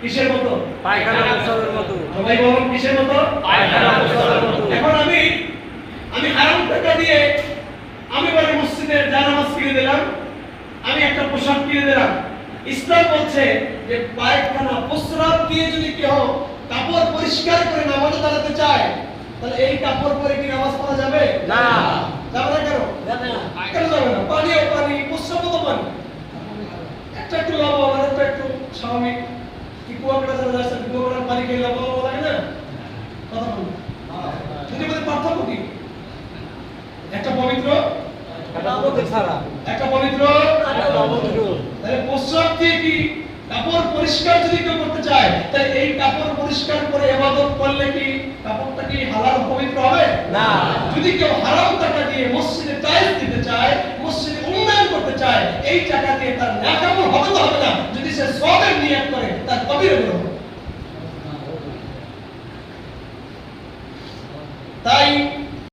কিসের মতো? পায়খানা প্রস্রাবের মতো। সবাই বলুন কিসের মতো? পায়খানা মতো। এখন আমি আমি হারাম টাকা দিয়ে আমি বলে মসজিদে জানামাজ কিনে দিলাম আমি একটা পোশাক কিনে দিলাম। ইসলাম বলছে যে পায়খানা প্রস্রাব দিয়ে যদি কেউ কাপড় পরিষ্কার করে নামাজে দাঁড়াতে চায় তাহলে এই কাপড় পরে কি নামাজ পড়া যাবে? না। যাবে না কেন? কেন যাবে না? পানি প্রস্রাবও তো পানি একটা একটু লবণ আর একটা কি কুয়াকাটা যারা যাচ্ছে কুয়াকাটার পানি খেয়ে লবণ লবণ লাগে না? কথা বলুন আমাদের পার্থক্য কি? একটা পবিত্র একটা পবিত্র তাহলে প্রস্রাব দিয়ে কি কাপড় পরিষ্কার যদি কেউ করতে চায় তাহলে এই কাপড় পরিষ্কার করে ইবাদত করলে কি কাপড়টা কি হালাল পবিত্র হবে? না। যদি কেউ হারাম টাকা দিয়ে মসজিদে টাইলস দিতে চায় মসজিদে উন্নয়ন করতে চায় এই টাকা দিয়ে তার হবে তো হবে Tá aí.